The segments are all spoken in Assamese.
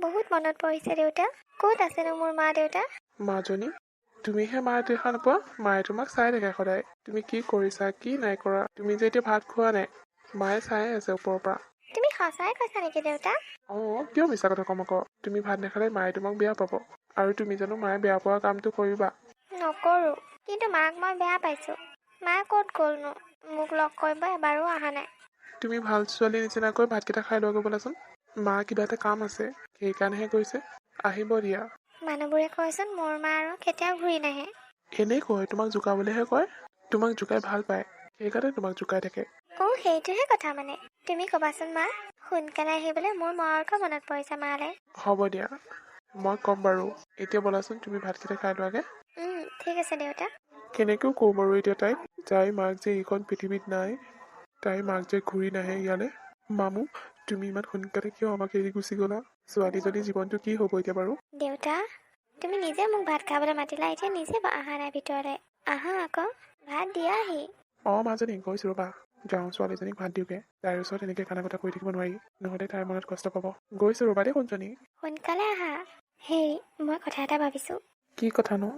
বহুত মনত পৰিছে দেউতা। ক'ত আছেনো মোৰ মা দেউতা? মাজনী তুমিহে মায়ে দেখা নোপোৱা? মায়ে তোমাক চাই থাকে সদায়। তুমি কি কৰিছা কি নাই কৰা? তুমি যে এতিয়া ভাত খোৱা নাই মায়ে চাই আছে ওপৰৰ পৰা। তুমি সঁচাই কৈছা নেকি দেউতা? অঁ কিয় মিছা কথা কম আকৌ? তুমি ভাত নাখালে মায়ে তোমাক বেয়া পাব। আৰু তুমি জানো মায়ে বেয়া পোৱা কামটো কৰিবা। নকৰোঁ কিন্তু মাক মই বেয়া পাইছোঁ। মা ক'ত গ'লনো? মোক লগ কৰিব এবাৰো অহা নাই। তুমি ভাল ছোৱালী নিচিনাকৈ ভাতকেইটা খাই লৈ গৈ ব'লাচোন মা কিবা এটা কাম আছে সেইকাৰণেহে কৈছে আহিব দিয়া। মানুহবোৰে কয়চোন মোৰ মা আৰু কেতিয়াও ঘূৰি নাহে। এনেই কয় তোমাক জোকাবলৈহে কয়। তোমাক জোকাই ভাল পায়। সেইকাৰণে তোমাক জোকাই থাকে। অঁ সেইটোহে কথা মানে। তুমি ক'বাচোন মা সোনকালে আহিবলৈ মোৰ মৰকৈ মনত পৰিছে মালৈ। হ'ব দিয়া। মই ক'ম বাৰু। এতিয়া ব'লাচোন তুমি ভাতকেইটা খাই লোৱাগে। ঠিক আছে দেউতা। কেনেকেও কওঁ বাৰু এতিয়া তাইক যাই মাক যে এইখন পৃথিৱীত নাই তাইৰ মাক যে ঘূৰি নাহে ইয়ালৈ। মামু তুমি ইমান সোনকালে কিয় আমাক এৰি গুচি গ'লা? ছোৱালীজনীৰ জীৱনটো কি হ'ব এতিয়া বাৰু? দেউতা তুমি নিজে মোক ভাত খাবলৈ মাতিলা এতিয়া নিজে অহা নাই ভিতৰলৈ আহা আকৌ ভাত দিয়াহি অঁ মাজনী গৈছোঁ ৰ'বা। যাওঁ ছোৱালীজনীক ভাত দিওঁগে। তাইৰ ওচৰত এনেকৈ কানা কথা কৈ থাকিব নোৱাৰি। নহ'লে তাইৰ মনত কষ্ট পাব। গৈছোঁ ৰ'বা দেই সোণজনী সোনকালে আহা। হেৰি মই কথা এটা ভাবিছোঁ। কি কথানো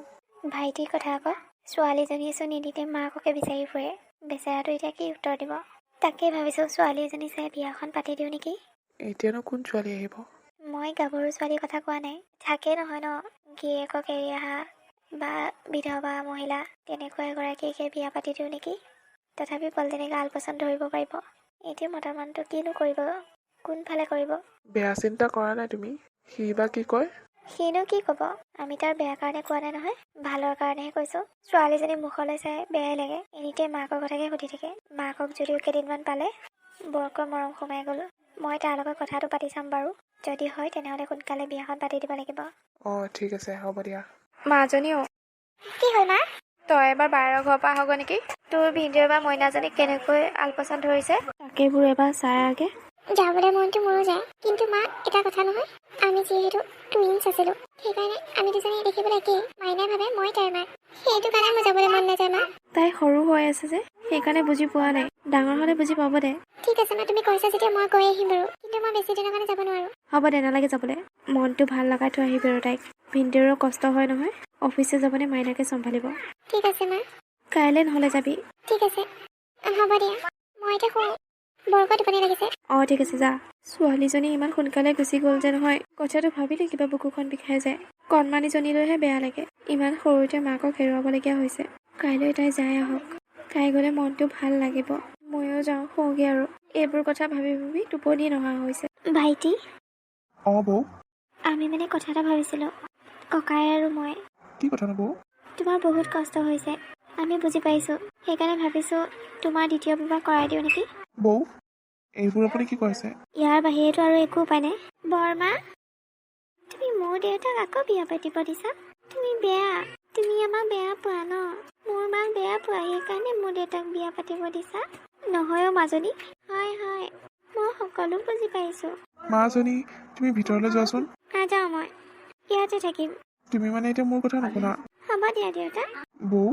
ভাইটিৰ কথা আকৌ। ছোৱালীজনীয়েচোন নিদিতে মাককে বিচাৰি ফুৰে। বেচেৰাটো এতিয়া কি উত্তৰ দিব? তাকেই ভাবিছোঁ ছোৱালী এজনী চাই বিয়াখন পাতি দিওঁ নেকি? এতিয়ানো কোন ছোৱালী আহিব? মই গাভৰু ছোৱালীৰ কথা কোৱা নাই। থাকেই নহয় ন গিৰিয়েকক এৰি অহা বা বিধৱা মহিলা তেনেকুৱা এগৰাকীকে বিয়া পাতি দিওঁ নেকি? তথাপি পলটেনিকা আলপচন ধৰিব পাৰিব। এতিয়া মতা মানুহটো কিনো কৰিব কোনফালে কৰিব? বেয়া চিন্তা কৰা নাই তুমি? সি বা কি কয়? সিনো কি ক'ব? আমি তাৰ বেয়া কাৰণে কোৱা নাই নহয়। ভালৰ কাৰণেহে কৈছোঁ। ছোৱালীজনী মুখলৈ চাই বেয়াই লাগে। এনিটাইম মাকৰ কথাকে সুধি থাকে। মাকক যদিও কেইদিনমান পালে বৰকৈ মৰম সোমাই গ'ল। মই তাৰ লগত কথাটো পাতি চাম বাৰু। যদি হয় তেনেহ'লে সোনকালে বিয়াখন পাতি দিব লাগিব। অঁ ঠিক আছে হ'ব দিয়া। মাজনীও? কি হ'ল মা? তই এবাৰ বাহিৰৰ ঘৰৰ পৰা আহগৈ নেকি? তোৰ ভিডিঅ' বা মইনাজনীক কেনেকৈ আলপচন ধৰিছে? তাকে বোৰ এবাৰ চাই আগে যাবলৈ মনটো মোৰো যায়। কিন্তু মা এটা কথা নহয় আমি যিহেতু টুইনছ আছিলোঁ সেইকাৰণে আমি দুজনী দেখিবলৈ একেই। মাইনাই ভাবে মই তাইৰ মাক সেইটো কাৰণে মোৰ যাবলৈ মন নাযায় মা। তাই সৰু হৈ আছে যে সেইকাৰণে বুজি পোৱা নাই। ডাঙৰ হ'লে বুজি পাব দে। ঠিক আছে মা তুমি কৈছা যেতিয়া মই গৈ আহিম বাৰু। কিন্তু মই বেছি দিনৰ কাৰণে যাব নোৱাৰোঁ। হ'ব দে নালাগে যাবলৈ। মনটো ভাল লগাই থৈ আহিবি আৰু তাইক। ভিনদেউৰো কষ্ট হয় নহয় অফিচে যাবনে মাইনাকে চম্ভালিব। ঠিক আছে মা। কাইলৈ নহ'লে যাবি। ঠিক আছে। হ'ব দিয়া। মই এতিয়া শুওঁ বৰকৈ টোপনি লাগিছে। অঁ ঠিক আছে যা। ছোৱালীজনী ইমান সোনকালে গুচি গ'ল যে নহয় কথাটো ভাবিলে কিবা বুকুখন বিষাই যায়। কণমানিজনীলৈহে বেয়া লাগে। ইমান সৰুতে মাকক হেৰুৱাবলগীয়া হৈছে। কাইলৈ তাই যাই আহক। তাই গ'লে মনটো ভাল লাগিব। ময়ো যাওঁ শুওঁগৈ আৰু। এইবোৰ কথা ভাবি ভাবি টোপনি নহা হৈছে। ভাইটি? অঁ বৌ। আমি মানে কথা এটা ভাবিছিলোঁ। ককাই আৰু মই। কি কথানো বৌ? তোমাৰ বহুত কষ্ট হৈছে। আমি বুজি পাইছোঁ। সেইকাৰণে ভাবিছোঁ তোমাৰ দ্বিতীয় বিবাহ কৰাই দিওঁ নেকি? বৌ এইবোৰ আপুনি কি কৈছে ইয়াৰ বাহিৰেতো আৰু একো উপায় নাই। বৰমা তুমি মোৰ দেউতাক আকৌ বিয়া পাতিব দিছা? তুমি বেয়া তুমি আমাক বেয়া পোৱা ন? মোৰ মাক বেয়া পোৱা সেইকাৰণে মোৰ দেউতাক বিয়া পাতিব দিছা? নহয়ও মাজনী হয় হয় মই সকলো বুজি পাইছোঁ। মাজনী তুমি ভিতৰলৈ যোৱাচোন। নাযাওঁ মই ইয়াতে থাকিম। তুমি মানে এতিয়া মোৰ কথা নুশুনা। হ'ব দিয়া দেউতা। বৌ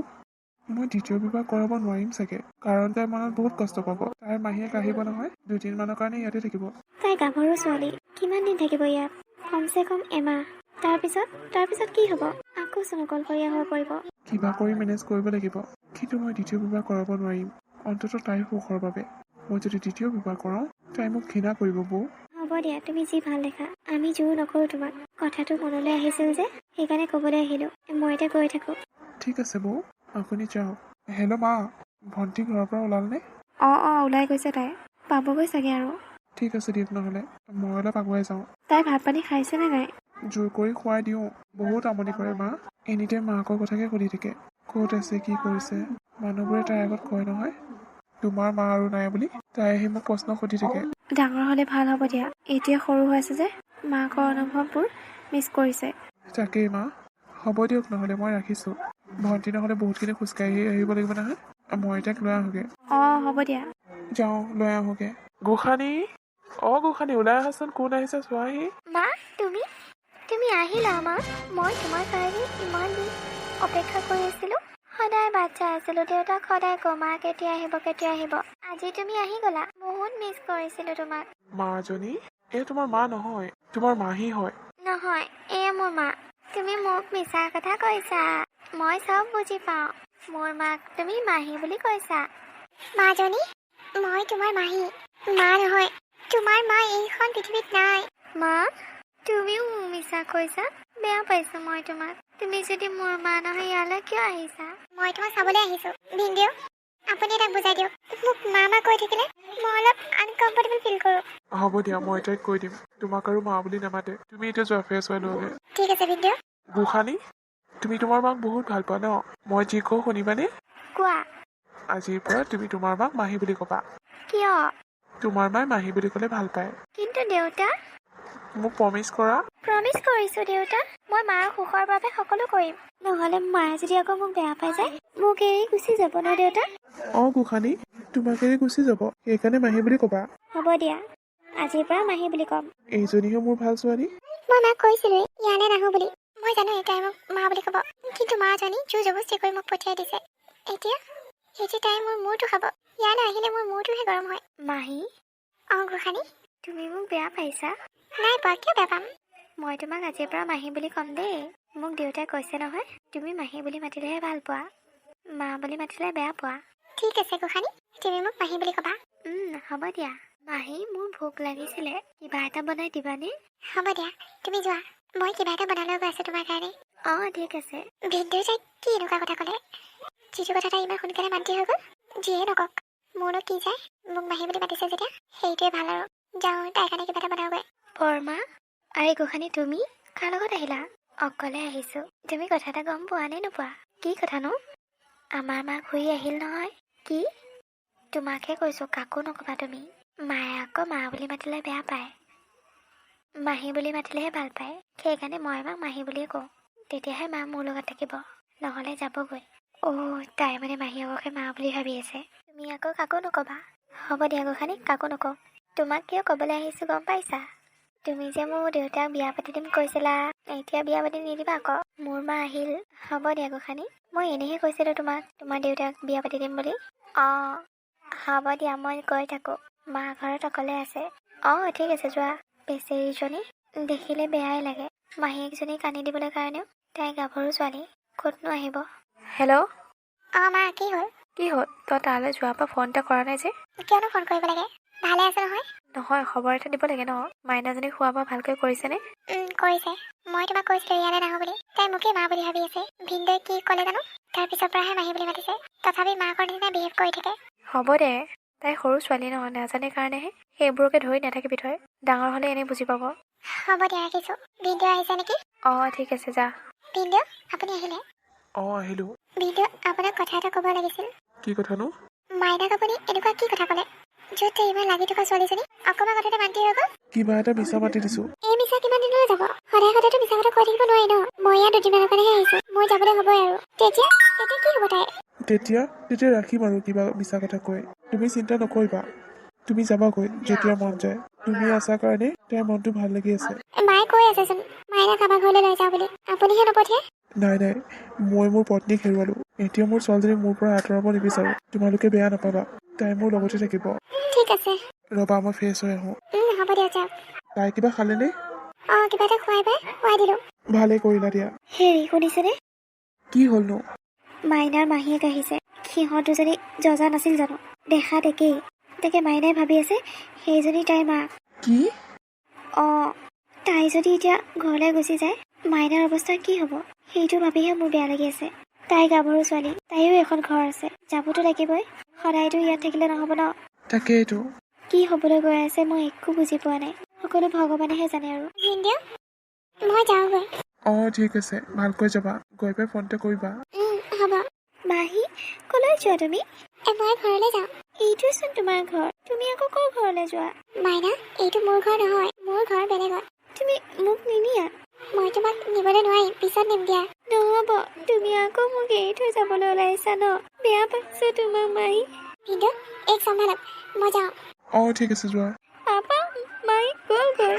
মই দ্বিতীয় বিবাহ কৰাব নোৱাৰিম চাগে কাৰণ তাইৰ মনত বহুত কষ্ট পাব। তাইৰ মাহীয়েক আহিব নহয় দুদিনমানৰ কাৰণে ইয়াতে থাকিব। তাই গাভৰু ছোৱালী কিমান দিন থাকিব ইয়াত? কমচে কম এমাহ। তাৰপিছত তাৰপিছত কি হ'ব? আকৌ চোন অকলশৰীয়া হৈ পৰিব। কিবা কৰি মেনেজ কৰিব লাগিব কিন্তু মই দ্বিতীয় বিবাহ কৰাব নোৱাৰিম। অন্ততঃ তাইৰ সুখৰ বাবে। মই যদি দ্বিতীয় বিবাহ কৰাওঁ তাই মোক ঘৃণা কৰিব বৌ। হ'ব দিয়া তুমি যি ভাল দেখা আমি জোৰ নকৰোঁ তোমাক। কথাটো মনলৈ আহিছিল যে সেইকাৰণে ক'বলৈ আহিলোঁ। মই এতিয়া গৈ থাকোঁ। ঠিক আছে বৌ। আপুনি যাওক। হেল্ল' মা ভণ্টি ঘৰৰ পৰা ওলালনে? অঁ অঁ ওলাই গৈছে তাই। পাবগৈ চাগে আৰু। ঠিক আছে দিয়ক নহ'লে মই অলপ আগুৱাই যাওঁ। তাই ভাত পানী খাইছেনে নাই? জোৰ কৰি খুৱাই দিওঁ বহুত আমনি কৰে মা। এনিটাইম মাকৰ কথাকে সুধি থাকে ক'ত আছে কি কৰিছে? মানুহবোৰে তাইৰ আগত কয় নহয়। তোমাৰ মা আৰু নাই বুলি তাই আহি মোক প্ৰশ্ন সুধি থাকে। ডাঙৰ হ'লে ভাল হ'ব দিয়া। এতিয়া সৰু হৈ আছে যে মাকৰ অনুভৱবোৰ মিছ কৰিছে। তাকেই মা। হ'ব দিয়ক নহ'লে মই ৰাখিছোঁ। ভণ্টি নহ'লে বহুতখিনি খোজকাঢ়ি আহিব লাগিব নহয়। মই তাইক লৈ আহোঁগৈ। অঁ হ'ব দিয়া। যাওঁ লৈ আহোঁগৈ। গোসানী? অঁ গোসানী ওলাই আহাচোন। কোন আহিছে চোৱাহি? মা তুমি? তুমি আহিলা মা। মই তোমাৰ কাৰণে ইমান দিন অপেক্ষা কৰি আছিলোঁ। সদায় বাট চাই আছিলোঁ দেউতাক সদায় কওঁ মা কেতিয়া আহিব কেতিয়া আহিব। আজি তুমি আহি গ'লা। বহুত মিছ কৰিছিলোঁ তোমাক। মাজনী এয়া তোমাৰ মা নহয়। তোমাৰ মাহী হয়। নহয় এয়া মোৰ মা। তুমি মোক মিছা কথা কৈছা। মই চব বুজি পাওঁ। মোৰ মাক তুমি মাহী বুলি কৈছা। মাজনী মই তোমাৰ মাহী। মা নহয় তোমাৰ মা এইখন পৃথিৱীত নাই। মা তুমিও মিছা কৈছা। বেয়া পাইছো মই তোমাক। তুমি যদি মোৰ মা নহয় ইয়ালৈ কিয় আহিছা? মই তোমাক চাবলৈ আহিছো। ভিনদেউ আপুনি তাক বুজাই দিয়ক। মোক মা মা কৈ থাকিলে মই অলপ আনকমফৰ্টেবল ফিল কৰোঁ। হ'ব দিয়া মই তাইক কৈ দিম। তোমাক আৰু মা বুলি নামাতে। তুমি এতিয়া যোৱা ফ্ৰেছ হৈ লোৱাগে ঠিক আছে ভিনদেউ গোসানী তুমি তোমাৰ মাক বহুত ভাল পোৱা ন? মই যি কওঁ শুনিবানে? কোৱা। আজিৰ পৰা তুমি তোমাৰ মাক মাহী বুলি ক'বা। কিয়? তোমাৰ মায়ে মাহী বুলি ক'লে ভাল পায়। কিন্তু দেউতা? মোক প্ৰমিছ কৰা। প্ৰমিছ কৰিছো দেউতা। মই মাৰ সুখৰ বাবে সকলো কৰিম। নহ'লে মায়ে যদি আকৌ মোক বেয়া পাই যায় মোক এৰি গুচি যাব ন দেউতা? অঁ গোসানী তোমাক এৰি গুচি যাব। সেইকাৰণে মাহী বুলি ক'বা। হ'ব দিয়া। আজিৰ পৰা মাহী বুলি ক'ম। এইজনীহে মোৰ ভাল ছোৱালী। মই মাক কৈছিলো ইয়ালৈ নাহো বুলি। মই জানো তাই মোক মা বুলি ক'ব। কিন্তু মাজনী জোৰ জবস্তি কৰি মোক পঠিয়াই দিছে। এতিয়া এতিয়া তাই মোৰ মূৰটো খাব। ইয়ালৈ আহিলে মোৰ মূৰটোহে গৰম হয়। মাহী? অঁ গোসানী তুমি মোক বেয়া পাইছা? নাই পোৱা কিয় বেয়া পাম? মই তোমাক আজিৰ পৰা মাহী বুলি ক'ম দেই। মোক দেউতাই কৈছে নহয় তুমি মাহী বুলি মাতিলেহে ভাল পোৱা। মা বুলি মাতিলে বেয়া পোৱা। ঠিক আছে গোসানী। তুমি মোক মাহী বুলি ক'বা। হ'ব দিয়া। মাহী মোৰ ভোক লাগিছিলে। কিবা এটা বনাই দিবানে হ'ব দিয়া। তুমি যোৱা। মই কিবা এটা বনালৈ গৈ আছোঁ তোমাৰ কাৰণে। অঁ ঠিক আছে। ভিনদেউ তাই কি এনেকুৱা কথা ক'লে? যিটো কথা তাই ইমান সোনকালে মান্তি হৈ গ'ল যিয়ে নকওক। মোৰনো কি যায়? মোক মাহী বুলি মাতিছে যেতিয়া সেইটোৱে ভাল আৰু। যাওঁ তাইৰ কাৰণে কিবা এটা বনাওগৈ। বৰমা আৰে গোসানী তুমি? কাৰ লগত আহিলা? অকলে আহিছোঁ। তুমি কথা এটা গম পোৱা নে নোপোৱা? কি কথানো আমাৰ মা ঘূৰি আহিল নহয়। কি? তোমাকহে কৈছোঁ কাকো নক'বা তুমি। মায়ে আকৌ মা বুলি মাতিলে বেয়া পায়। মাহী বুলি মাতিলেহে ভাল পায়। সেইকাৰণে মই মাক মাহী বুলিয়ে কওঁ। তেতিয়াহে মা মোৰ লগত থাকিব। নহ'লে যাবগৈ। অ' তাই মানে মাহীয়েককে মা বুলি ভাবি আছে। তুমি আকৌ কাকো নক'বা। হ'ব দিয়া গোসানী কাকো নকওঁ। তোমাক কিয় ক'বলৈ আহিছোঁ গম পাইছা? তুমি যে মোৰ দেউতাক বিয়া পাতি দিম কৈছিলা এতিয়া বিয়া পাতি নিদিবা আকৌ। মোৰ মা আহিল। হ'ব দিয়া গোসানী। মই এনেহে কৈছিলোঁ তোমাক তোমাৰ দেউতাক বিয়া পাতি দিম বুলি। অঁ হ'ব দিয়া মই গৈ থাকোঁ। মা ঘৰত অকলে আছে। অঁ ঠিক আছে যোৱা। বেচেৰীজনী দেখিলে বেয়াই লাগে। মাহীয়েকজনী কান্দি দিবলৈ কাৰণেও তাই গাভৰু ছোৱালী। ক'তনো আহিব? হেল্ল' অঁ মা কি হ'ল? কি হ'ল? তই তালৈ যোৱাৰ পৰা ফোন এটা কৰা নাই যে? কিয়নো ফোন কৰিব লাগে? ভালে আছে নহয়? নহয় খবৰ এটা দিব লাগে ন? মাইনাজনীক খোৱা বোৱা ভালকৈ কৰিছেনে? কৰিছে। মই তোমাক কৈছিলোঁ ইয়ালৈ নাহোঁ বুলি। তাই মোকেই মা বুলি ভাবি আছে। ভিনদেৱে কি ক'লে জানো? তাৰ পিছৰ পৰাহে মাহী বুলি মাতিছে। তথাপি মাকৰ নিচিনা বিহেভ কৰি থাকে। হ'ব দে। তাই সৰু ছোৱালী নহয় নাজানে কাৰণেহে সেইবোৰকে ধৰি নাথাকিবি থৈ ডাঙৰ হ'লে এনেই বুজি পাব। হ'ব দিয়া ৰাখিছোঁ। ভিনদেউ আহিছে নেকি? অঁ ঠিক আছে যা। ভিনদেউ আপুনি আহিলে? অঁ আহিলোঁ। ভিনদেউ আপোনাক কথা এটা ক'ব লাগিছিল। কি কথানো? মাইনাক আপুনি এনেকুৱা কি কথা ক'লে? য'ত ইমান লাগি থকা ছোৱালীজনী অকণমান কথাতে মান্তি হৈ গ'ল। কিবা এটা মিছা মাতি দিছোঁ। এই মিছা কিমান দিনলৈ যাব? সদায় সদায়তো মিছা কথা কৈ থাকিব নোৱাৰি ন? মই ইয়াত দুদিনমানৰ কাৰণেহে আহিছোঁ। মই যাবলৈ হ'বই আৰু। তেতিয়া তেতিয়া কি হ'ব তাই? তেতিয়া তেতিয়া ৰাখিম আৰু কিবা মিছা কথা কৈ। তুমি চিন্তা নকৰিবা। তুমি যাবাগৈ যেতিয়া মন যায়। তুমি আছা কাৰণে তাইৰ মনটো ভাল লাগি আছে। মায়ে কৈ আছেচোন মাইনাক আমাৰ ঘৰলৈ লৈ যাওঁ বুলি। আপুনিহে নপঠিয়াই নাই নাই। মই মোৰ পত্নীক হেৰুৱালো। এতিয়া মোৰ ছোৱালীজনীক মোৰ পৰা আঁতৰাব নিবিচাৰোঁ। তোমালোকে বেয়া নাপাবা। তাই মোৰ লগতে থাকিব। ঠিক আছে। ৰ'বা মই ফ্ৰেছ হৈ আহোঁ। উম, হ'ব দিয়ক যাওক। তাই কিবা খালেনে অঁ কিবা এটা খুৱাই পাই খুৱাই দিলোঁ। ভালেই কৰিলা দিয়া। হেৰি শুনিছেনে? কি হ'লনো? মাইনাৰ মাহীয়েক আহিছে। সিহঁত দুজনী যজা নাছিল জানো? দেখাত একেই। তাকে মাইনাই ভাবি আছে সেইজনী তাইৰ মাক কি? অঁ তাই যদি এতিয়া ঘৰলৈ গুচি যায় মাইনাৰ অৱস্থা কি হ'ব? সেইটো ভাবিহে মোৰ বেয়া লাগি আছে। তাই গাভৰু ছোৱালী তাইৰো এখন ঘৰ আছে। যাবতো লাগিবই। সদায়তো ইয়াত থাকিলে নহ'ব ন? তাকেইতো। কি হ'বলৈ গৈ আছে মই একো বুজি পোৱা নাই। সকলো ভগৱানেহে জানে আৰু। মই যাওঁগৈ। অঁ ঠিক আছে। ভালকৈ যাবা। গৈ পাই ফোন এটা কৰিবা। হ'ব। মাহী ক'লৈ যোৱা তুমি? মই ঘৰলৈ যাওঁ। এইটোচোন তোমাৰ ঘৰ। তুমি আকৌ ক'ৰ ঘৰলৈ যোৱা? মাইনা এইটো মোৰ ঘৰ নহয়। মোৰ ঘৰ বেলেগত। তুমি মোক নিনিয়া। মই তোমাক নিবলৈ নোৱাৰিম পিছত নিম দিয়া নহ'ব তুমি আকৌ মোক এৰি থৈ যাবলৈ ওলাইছা ন বেয়া পাইছো তোমাক মাহী কিন্তু এক চম্ভালক মই যাওঁ অঁ ঠিক আছে যোৱা পাপা মাহী গ'লগৈ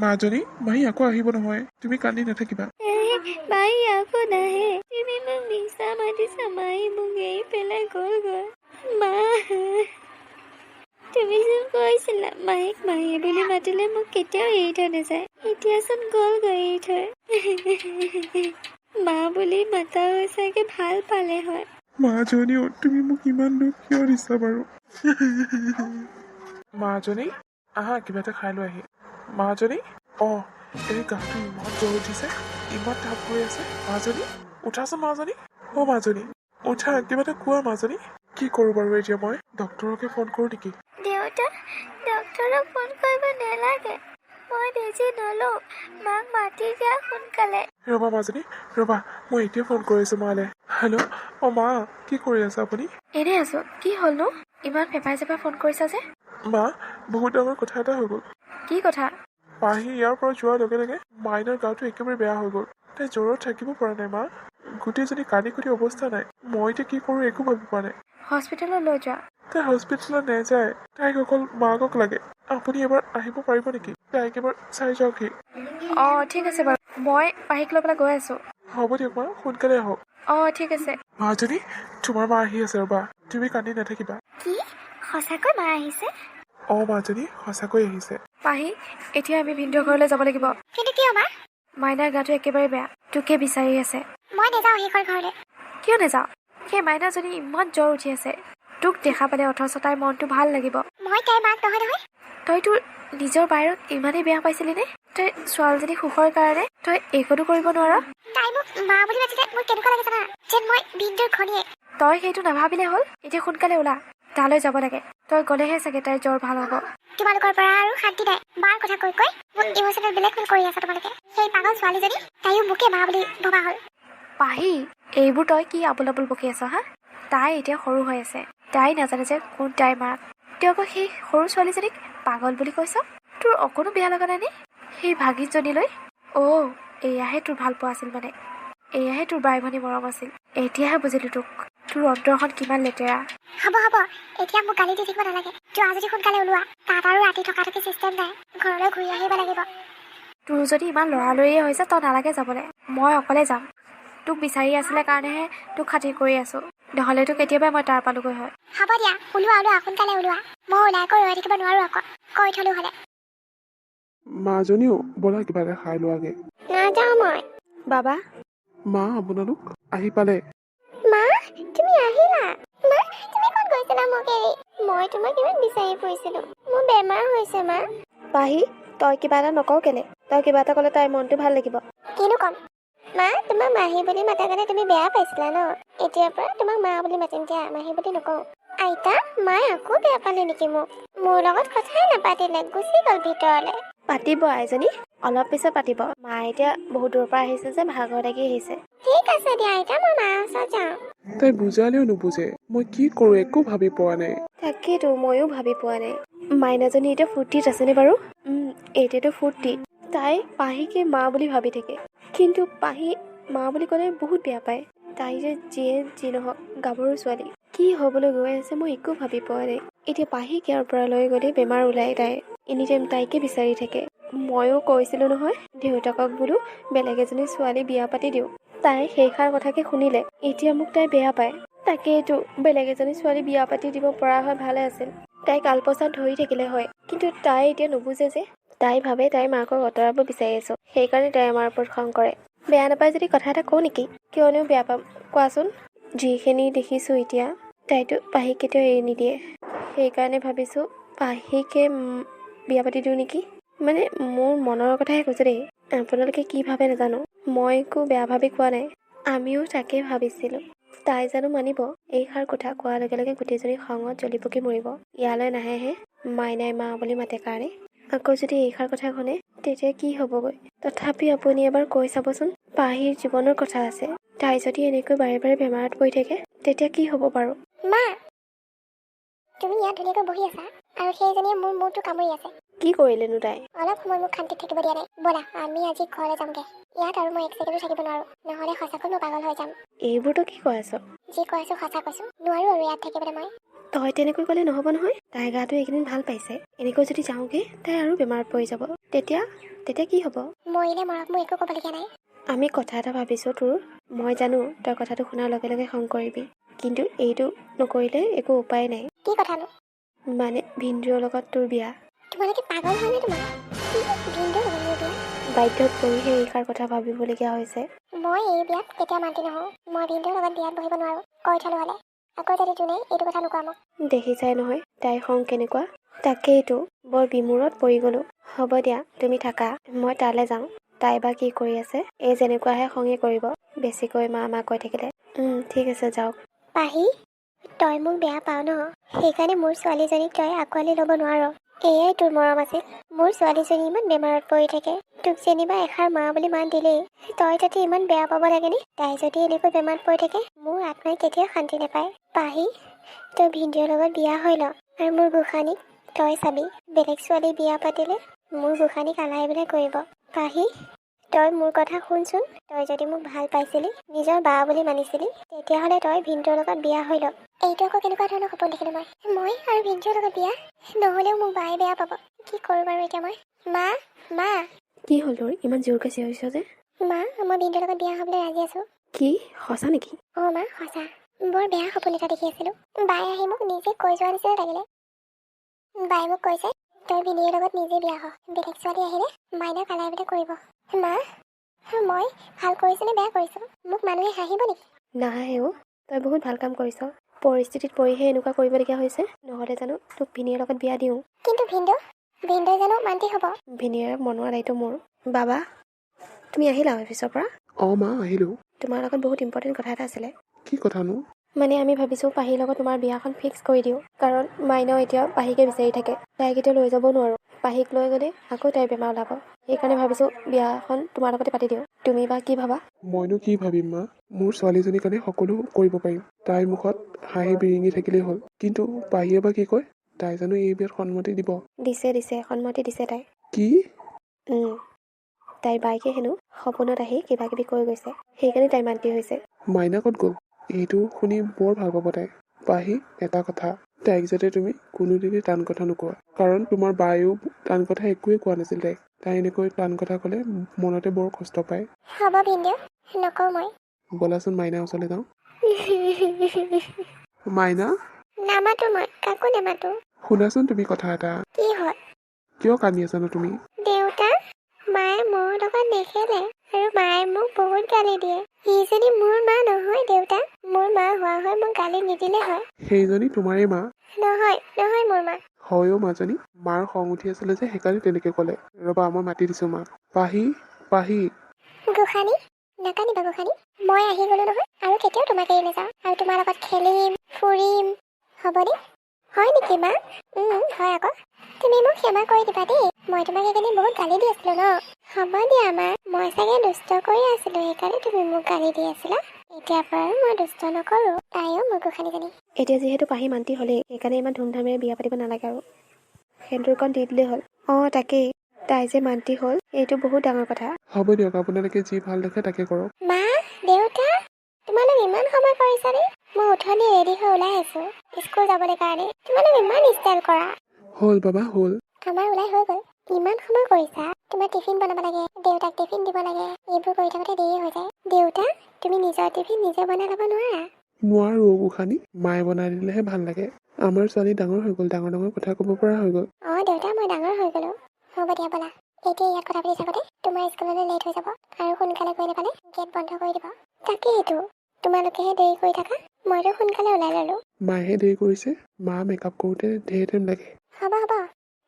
মাজনী মাহী আকৌ আহিব নহয় তুমি কান্দি নাথাকিবা মাহী আকৌ নাহে তুমি মোক মিছা মাতিছা মাহী মোক এৰি পেলাই গ'লগৈ মা তুমি চোন কৈছিলা মাহীক মাহী বুলি মাতিলে মোক কেতিয়াও এৰি থৈ নাযায়। এতিয়াচোন গ'লগৈ এৰি থৈ। মা বুলি মাতা হৈ ভাল পালে হয়। মাজনীও তুমি মোক ইমান দুখ কিয় দিছা বাৰু? মাজনী আহা কিবা এটা খাই লৈ আহি। মাজনী অ এই গাটো ইমান জ্বৰ উঠিছে ইমান তাপ হৈ আছে। মাজনী উঠাচোন মাজনী অ মাজনী উঠা কিবা এটা কোৱা মাজনী কি কৰোঁ বাৰু এতিয়া মই? ডক্তৰকে ফোন কৰোঁ নেকি? দেউতা ডক্তৰক ফোন কৰিব নালাগে। মই বেজি নলওঁ। মাক মাতি দিয়া সোনকালে। ৰ'বা মাজনী ৰ'বা মই এতিয়া ফোন কৰিছোঁ মালে। হেল্ল' অ মা কি কৰি আছে আপুনি? এনেই আছোঁ। কি হ'লনো ইমান ফেপাই চেপাই ফোন কৰিছা যে। মা বহুত ডাঙৰ কথা এটা হৈ গ'ল। কি কথা? পাহি ইয়াৰ পৰা যোৱাৰ লগে লগে মাইনাৰ গাটো একেবাৰে বেয়া হৈ গ'ল। তাই জ্বৰত থাকিব পৰা নাই মা। গোটেইজনী কান্দি কুটি অৱস্থা নাই। মই এতিয়া কি কৰোঁ একো ভাবি পোৱা নাই। হস্পিটেলত লৈ যোৱা। তাই হস্পিটেলত নাযায় তাইক অকল মাকক লাগে। আপুনি এবাৰ আহিব পাৰিব নেকি? তাইক এবাৰ চাই যাওকহি অঁ ঠিক আছে বাৰু। মই পাহিক লৈ পেলাই গৈ আছোঁ। হ'ব দিয়ক মা সোনকালে আহক। অঁ ঠিক আছে। মাজনী তোমাৰ মা আহি আছে ৰ'বা। তুমি কান্দি নাথাকিবা। কি? সঁচাকৈ মা আহিছে? অ মাজনী সঁচাকৈ আহিছে। পাহি এতিয়া আমি ভিনদেউ ঘৰলৈ যাব লাগিব। কিন্তু কিয় মা? মাইনাৰ গাটো একেবাৰে বেয়া। তোকে বিচাৰি আছে। মই নাযাওঁ শেষৰ ঘৰলৈ। কিয় নাযাওঁ? সেই মাইনাজনী ইমান জ্বৰ উঠি আছে। তোক দেখা পালে অথচ তাইৰ মনটো ভাল লাগিব। মই তাইৰ মাক নহয় নহয়। তই তোৰ নিজৰ বাইৰক ইমানেই বেয়া পাইছিলি নে? তই ছোৱালীজনী সুখৰ কাৰণে তই একোতো কৰিব নোৱাৰ। তাই মোক মা বুলি মাতিলে মোৰ কেনেকুৱা লাগে জানা? যেন মই বিন্দুৰ ঘনীয়েক। তই সেইটো নাভাবিলে হ'ল? এতিয়া সোনকালে ওলা। তালৈ যাব লাগে। তই গ'লেহে চাগে তাইৰ জ্বৰ ভাল হ'ব। তোমালোকৰ পৰা আৰু শান্তি নাই। মাৰ কথা কৈ কৈ মোক ইমোচনেল ব্লেকমেইল কৰি আছা তোমালোকে। সেই পাগল ছোৱালীজনী তাইও মোকে মা বুলি ভবা হ'ল। পাহি এইবোৰ তই কি আবোল আবোল বকি আছ হা? তাই এতিয়া সৰু হৈ আছে। তাই নাজানে যে কোন তাইৰ মাক তই আকৌ সেই সৰু ছোৱালীজনীক পাগল বুলি কৈছ? তোৰ অকণো বেয়া লগা নাইনে সেই ভাগিনজনীলৈ? অ' এয়াহে তোৰ ভাল পোৱা আছিল মানে। এয়াহে তোৰ বাই ভনী মৰম আছিল। এতিয়াহে বুজিলোঁ তোক। তোৰ অন্তৰখন কিমান লেতেৰা। হ'ব হ'ব। এতিয়া মোক গালি দি থাকিব নালাগে। যোৱা যদি সোনকালে ওলোৱা তাত আৰু ৰাতি থকা থাকি চিষ্টেম নাই। ঘৰলৈ ঘূৰি আহিব লাগিব। তোৰ যদি ইমান লৰালৰিয়ে হৈছে তই নালাগে যাবলৈ। মই অকলে যাম। তোক বিচাৰি আছিলে কাৰণেহে তোক খাতিৰ কৰি আছোঁ। নহ'লেতো কেতিয়াবাই মই তাৰ পালোগৈ হয়। হ'ব দিয়া ওলোৱা ওলোৱা সোনকালে ওলোৱা। মই ওলাই আকৌ ৰৈ থাকিব নোৱাৰো আকৌ। কৈ থলো হ'লে। মাজনীও ব'লা কিবা এটা খাই লোৱাগে। নাযাওঁ মই। বাবা? মা আপোনালোক আহি পালে। মা তুমি আহিলা? মা তুমি ক'ত গৈছিলা মোক এৰি? মই তোমাক ইমান বিচাৰি ফুৰিছিলো। মোৰ বেমাৰ হৈছে মা। পাহি তই কিবা এটা নকওঁ কেলে? তই কিবা এটা ক'লে তাইৰ মনটো ভাল লাগিব। কিনো ক'ম? মা তোমাক মাহী বুলি মাতা কাৰণে তুমি বেয়া পাইছিলা ন? এতিয়াৰ পৰা তোমাক মা বুলি মাতিম দিয়া মাহী বুলি নকওঁ। আইতা মায়ে আকৌ বেয়া পালে নেকি মোক? মোৰ লগত কথাই নাপাতিলে গুচি গ'ল ভিতৰলে। পাতিব আইজনী অলপ পিছত পাতিব। মা এতিয়া বহুত দূৰৰ পৰা আহিছে যে ভাগৰ লাগি আহিছে। ঠিক আছে দিয়া আইতা মই মাৰ ওচৰত যাওঁ। তাই বুজালেও নুবুজে। মই কি কৰোঁ একো ভাবি পোৱা নাই। তাকেইতো ময়ো ভাবি পোৱা নাই। মাইনাজনী এতিয়া ফূৰ্তিত আছেনে বাৰু? উম, এতিয়াতো ফূৰ্তি। তাই পাহিকে মা বুলি ভাবি থাকে। কিন্তু পাহি মা বুলি ক'লে বহুত বেয়া পায়। তাই যে যিয়ে যি নহওক গাভৰু ছোৱালী কি হ'বলৈ গৈ আছে মই একো ভাবি পোৱা নাই। এতিয়া পাহিক ইয়াৰ পৰা লৈ গ'লে বেমাৰ ওলাই তাই এনি টাইম তাইকে বিচাৰি থাকে। ময়ো কৈছিলোঁ নহয় দেউতাকক বোলো বেলেগ এজনী ছোৱালী বিয়া পাতি দিওঁ। তাই সেইষাৰ কথাকে শুনিলে। এতিয়া মোক তাই বেয়া পায়। তাকেইতো বেলেগ এজনী ছোৱালী বিয়া পাতি দিব পৰা হয় ভালে আছিল। তাইক আলপৈচান ধৰি থাকিলে হয়। কিন্তু তাই এতিয়া নুবুজে যে। তাই ভাবে তাইৰ মাকক আঁতৰাব বিচাৰি আছো। সেইকাৰণে তাই আমাৰ ওপৰত খং কৰে। বেয়া নাপায় যদি কথা এটা কওঁ নেকি? কিয়নো বেয়া পাম। কোৱাচোন। যিখিনি দেখিছোঁ এতিয়া তাইতো পাহিক কেতিয়াও এৰি নিদিয়ে। সেইকাৰণে ভাবিছোঁ পাহিকে বিয়া পাতি দিওঁ নেকি? মানে মোৰ মনৰ কথাহে কৈছোঁ দেই। আপোনালোকে কি ভাবে নাজানো। মই একো বেয়া ভাবি কোৱা নাই। আমিও তাকে ভাবিছিলোঁ। তাই জানো মানিব। এইষাৰ কথা কোৱাৰ লগে লগে গোটেইজনী খঙত জ্বলি পকি মৰিব। ইয়ালৈ নাহেহে মাইনাই মা বুলি মাতে কাৰণে। আকৌ যদি এইষাৰ কথা শুনে তেতিয়া কি হ'বগৈ? তথাপি আপুনি এবাৰ কৈ চাবচোন পাহিৰ জীৱনৰ কথা আছে। তাই যদি এনেকৈ বাৰে বাৰে বেমাৰত পৰি থাকে তেতিয়া কি হ'ব বাৰু? মা! তুমি ইয়াত ধুনীয়াকৈ বহি আছা আৰু সেইজনীয়ে মোৰ মূৰটো কামুৰি আছে। কি কৰিলেনো তাই? অলপ সময় মোক শান্তিত থাকিব দিয়া নাই। ব'লা আমি আজি ঘৰলৈ যামগে। ইয়াত আৰু মই এক ছেকেণ্ডো থাকিব নোৱাৰো। নহ'লে সঁচাকৈ মই পাগল হৈ যাম। এইবোৰতো কি কৈ আছ? যি কৈ আছো সঁচা কৈছো। নোৱাৰো আৰু ইয়াত থাকিবলৈ মই। তই তেনেকৈ ক'লে নহ'ব নহয়। তাইৰ গাটো এইকেইদিন ভাল পাইছে। এনেকৈ যদি যাওঁগে তাই আৰু বেমাৰত পৰি যাব। তেতিয়া তেতিয়া কি হ'ব? মৰিলে মৰক মোৰ একো ক'বলগীয়া নাই। আমি কথা এটা ভাবিছোঁ তোৰ। মই জানো তই কথাটো শুনাৰ লগে লগে খং কৰিবি। কিন্তু এইটো নকৰিলে একো উপায় নাই। কি কথানো? মানে ভিনদেউৰ লগত তোৰ বিয়া। তোমালোকে পাগল হয়নে তোমাৰ? ভিনদেউ লগত মোৰ বিয়া? বাধ্যত পৰিহে এইষাৰ কথা ভাবিবলগীয়া হৈছে। মই এই বিয়াত কেতিয়াও মান্তি নহওঁ। মই ভিনদেউৰ লগত বিয়াত বহিব নোৱাৰোঁ। কৈ থলো হ'লে। আকৌ যদি যোনে এইটো কথা নোকোৱা মোক? দেখিছাই নহয় তাইৰ খং কেনেকুৱা? তাকেইতো বৰ বিমূৰত পৰি গ'লো। হ'ব দিয়া তুমি থাকা মই তালৈ যাওঁ। তাই বা কি কৰি আছে? এই যেনেকুৱাহে খঙে কৰিব বেছিকৈ মা মা কৈ থাকিলে। উম, ঠিক আছে যাওক। পাহি তই মোক বেয়া পাৱ ন? সেইকাৰণে মোৰ ছোৱালীজনীক তই আঁকোৱালি ল'ব নোৱাৰ। এয়াই তোৰ মৰম আছিল। মোৰ ছোৱালীজনী ইমান বেমাৰত পৰি থাকে। তোক যেনিবা এষাৰ মা বুলি মাত দিলেই তই তাতে ইমান বেয়া পাব লাগেনে তাই যদি এনেকৈ বেমাৰত পৰি থাকে মোৰ আত্মাই কেতিয়াও শান্তি নাপায়। পাহি তই ভিনদেউৰ লগত বিয়া হৈ ল আৰু মোৰ গোসানীক তই চাবি। বেলেগ ছোৱালী বিয়া পাতিলে মোৰ গোসানীক আলাই পেলাই কৰিব। পাহি তই মোৰ কথা শুনচোন। তই যদি মোক ভাল পাইছিলি নিজৰ বা বুলি মানিছিলি তেতিয়াহ'লে তই ভিনটোৰ লগত বিয়া হৈ ল। এইটো আকৌ কেনেকুৱা ধৰণৰ সপোন দেখিলো মই। মই আৰু ভিনটোৰ লগত বিয়া? নহ'লেও মোক বায়ে বেয়া পাব। কি কৰোঁ বাৰু এতিয়া মই? মা মা। কি হ'ল তোৰ? ইমান জোৰকৈ চিঞৰিছ যে? মা মই ভিনটোৰ লগত বিয়া হ'বলৈ ৰাজি আছোঁ। কি? সঁচা নেকি? অঁ মা সঁচা। বৰ বেয়া সপোন এটা দেখি আছিলোঁ। বায়ে আহি মোক নিজে কৈ যোৱা নিচিনা লাগিলে। বায়ে মোক কৈছে তই ভিনিৰ লগত নিজে বিয়া হ। বেলেগ ছোৱালী আহিলে মাইনাক আলাই পেলাই কৰিব। মা মই ভাল কৰিছোঁ নে বেয়া কৰিছোঁ? মোক মানুহে হাঁহিব নেকি? নাহাহে অ' তই বহুত ভাল কাম কৰিছ। পৰিস্থিতিত পৰিহে এনেকুৱা কৰিবলগীয়া হৈছে। নহ'লে জানো তোক ভিনীৰ লগত বিয়া দিওঁ। কিন্তু ভিনদেউ ভিনদেউ জানো মান্তি হ'ব। ভিনীৰ মনোৱা দায়িত্ব মোৰ। বাবা তুমি আহিলা অফিচৰ পৰা? অঁ মা আহিলোঁ। তোমাৰ লগত বহুত ইম্পৰ্টেণ্ট কথা এটা আছিলে। কি কথানো? মানে আমি ভাবিছোঁ পাহিৰ লগত তোমাৰ বিয়াখন ফিক্স কৰি দিওঁ। কাৰণ মাইনাও এতিয়া পাহিকে বিচাৰি থাকে। তাইক এতিয়া লৈ যাব নোৱাৰোঁ। পাহিক লৈ গ'লে আকৌ তাইৰ বেমাৰ ওলাব। সেইকাৰণে ভাবিছোঁ বিয়াখন তোমাৰ লগতে পাতি দিওঁ। তুমি বা কি ভাবা? মইনো কি ভাবিম মা? মোৰ ছোৱালীজনীৰ কাৰণে সকলো কৰিব পাৰিম। তাইৰ মুখত হাঁহি বিৰিঙি থাকিলেই হ'ল। কিন্তু পাহিয়ে বা কি কয়? তাই জানো এই বিয়াত সন্মতি দিব। দিছে দিছে সন্মতি দিছে তাই। কি? উম। তাইৰ বাইকে হেনো সপোনত আহি কিবা কিবি কৈ গৈছে। সেইকাৰণে তাই মান্তি হৈছে। মাইনা ক'ত গ'ল? এইটো শুনি বৰ ভাল পাব তাই। পাহি এটা কথা। তাইক যাতে তুমি কোনোদিনেই টান কথা নোকোৱা কাৰণ তোমাৰ বায়েও টান কথা একোৱেই কোৱা নাছিল তাইক তাই এনেকৈ টান কথা ক'লে মনতে বৰ কষ্ট পায়। হ'ব ভিনদেউ নকওঁ মই। ব'লাচোন মাইনাৰ ওচৰলৈ যাওঁ। মাইনা? নামাতো মই কাকো নামাতো। শুনাচোন তুমি কথা এটা। কি হ'ল? কিয় কান্দি আছানো তুমি? দেউতা মায়ে মোৰ লগত নেখেলে আৰু মায়ে মোক বহুত গালি দিয়ে। ইজনী মোৰ মা নহয় দেউতা মোৰ মা হোৱা হৈ মোক গালি নিদিলে হয়। সেইজনী তোমাৰেই মা। নহয় নহয় মোৰ মা। হয়ও মাজনী মাৰ খং উঠি আছিলে যে সেইকাৰণে তেনেকৈ ক'লে। ৰ'বা মই মাতি দিছোঁ মাক। পাহি পাহি। গোসানী নাকান্দিবা গোসানী মই আহি গ'লো নহয় আৰু কেতিয়াও তোমাক এৰি নাযাওঁ। আৰু তোমাৰ লগত খেলিম ফুৰিম হ'বনে হয় নেকি মা? হয় আকৌ। তুমি মোক ক্ষমা কৰি দিবা দেই। মই তোমাক এইকেইদিন বহুত গালি দি আছিলো ন? হ'ব দিয়া মা। মই চাগে দুষ্ট কৰি আছিলো সেইকাৰণে তুমি মোক গালি দি আছিলা। এতিয়াৰ পৰা আৰু মই দুষ্ট নকৰো তাইও মোৰ গোসানীজনী এতিয়া যিহেতু পাহি মান্তি হ'লেই সেইকাৰণে ইমান ধুমধামেৰে বিয়া পাতিব নালাগে আৰু। সেন্দুৰকণ দি দিলেই হ'ল। অঁ তাকেই। তাই যে মান্তি হ'ল এইটো বহুত ডাঙৰ কথা। হ'ব দিয়ক আপোনালোকে যি ভাল দেখে তাকে কৰক। মা দেউতা তোমালোক ইমান সময় কৰিছানে মই উঠনি ৰেডি হৈ ওলাই আছো স্কুল যাবলৈ কাৰণে। তোমালোক ইমান ষ্টাইল কৰা। হ'ল বাবা হ'ল। আমাৰ ওলাই হৈ গ'ল। ইমান সময় কৰিছা? তোমাৰ টিফিন বনাব লাগে দেউতাক টিফিন দিব লাগে এইবোৰ কৰি থাকোঁতে দেৰি হৈ যায়। দেউতা তুমি নিজৰ টিফিন নিজে বনাই ল'ব নোৱাৰা? নোৱাৰো গোসানী। মায়ে বনাই দিলেহে ভাল লাগে। আমাৰ ছোৱালী ডাঙৰ হৈ গ'ল ডাঙৰ ডাঙৰ কথা ক'ব পৰা হৈ গ'ল। অঁ দেউতা মই ডাঙৰ হৈ গ'লো। হ'ব দিয়া ব'লা। এতিয়া ইয়াত কথা পাতি থাকোঁতে তোমাৰ স্কুললৈ লেট হৈ যাব আৰু সোনকালে গৈ নাপালে গেট বন্ধ কৰি দিব। তাকেইতো তোমালোকেহে দেৰি কৰি থাকা? মইতো সোনকালে ওলাই ল'লোঁ। মায়েহে দেৰি কৰিছে। মা মেকআপ কৰোঁতে ঢেৰ টাইম লাগে। হ'ব হ'ব।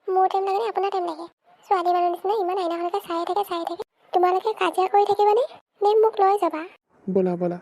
মোৰ টাইম লাগে আপোনাৰ টাইম লাগে ছোৱালী মানুহ নিচিনা ইমান আইনাখনকে চাই থাকে চাই থাকে। তোমালোকে কাজিয়া কৰি থাকিবানে? নে মোক লৈ যাবা? ব'লা ব'লা।